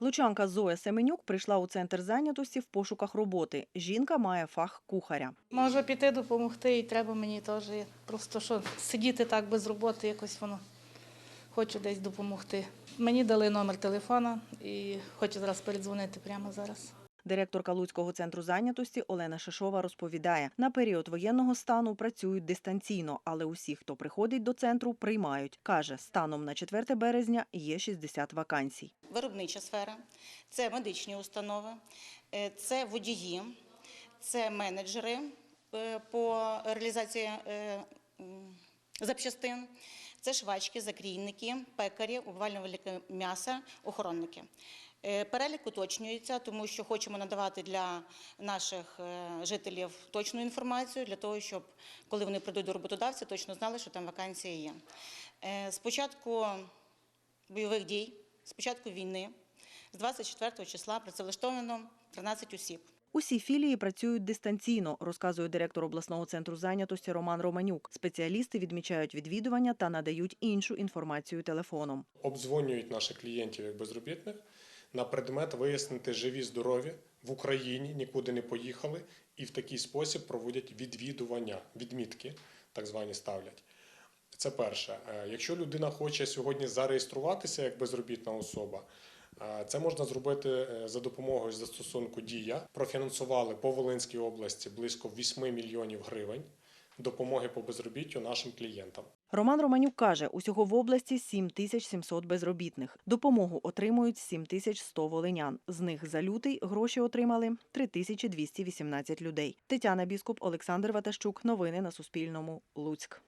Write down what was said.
Лучанка Зоя Семенюк прийшла у центр зайнятості в пошуках роботи. Жінка має фах кухаря. Можу піти допомогти, і треба мені теж. Просто що сидіти так без роботи, якось воно хочу десь допомогти. Мені дали номер телефона і хочу зараз передзвонити прямо зараз. Директорка Луцького центру зайнятості Олена Шишова розповідає, на період воєнного стану працюють дистанційно, але усі, хто приходить до центру, приймають. Каже, станом на 4 березня є 60 вакансій. виробнича сфера, це медичні установи, е, це водії, це менеджери е, по реалізації е, запчастин, це швачки, закрійники, пекарі, обвалювальники м'яса, охоронники. Е, Перелік уточнюється, тому що хочемо надавати для наших е, жителів точну інформацію, для того, щоб коли вони прийдуть до роботодавця, точно знали, що там вакансії є. Е, Спочатку бойових дій, з початку війни, з 24 числа працевлаштовано 13 осіб. Усі філії працюють дистанційно, розказує директор обласного центру зайнятості Роман Романюк. Спеціалісти відмічають відвідування та надають іншу інформацію телефоном. обдзвонюють наших клієнтів як безробітних на предмет вияснити живі, здорові в Україні, нікуди не поїхали, і в такий спосіб проводять відвідування, відмітки, так звані ставлять. Це перше. Е, Якщо людина хоче сьогодні зареєструватися як безробітна особа, це можна зробити е, за допомогою застосунку Дія. Профінансували по Волинській області близько 8 мільйонів гривень допомоги по безробіттю нашим клієнтам. Роман Романюк каже, усього в області 7700 безробітних. Допомогу отримують 7100 волинян. З них за лютий гроші отримали 3218 людей. Тетяна Біскуп, Олександр Ватащук. Новини на Суспільному. Луцьк.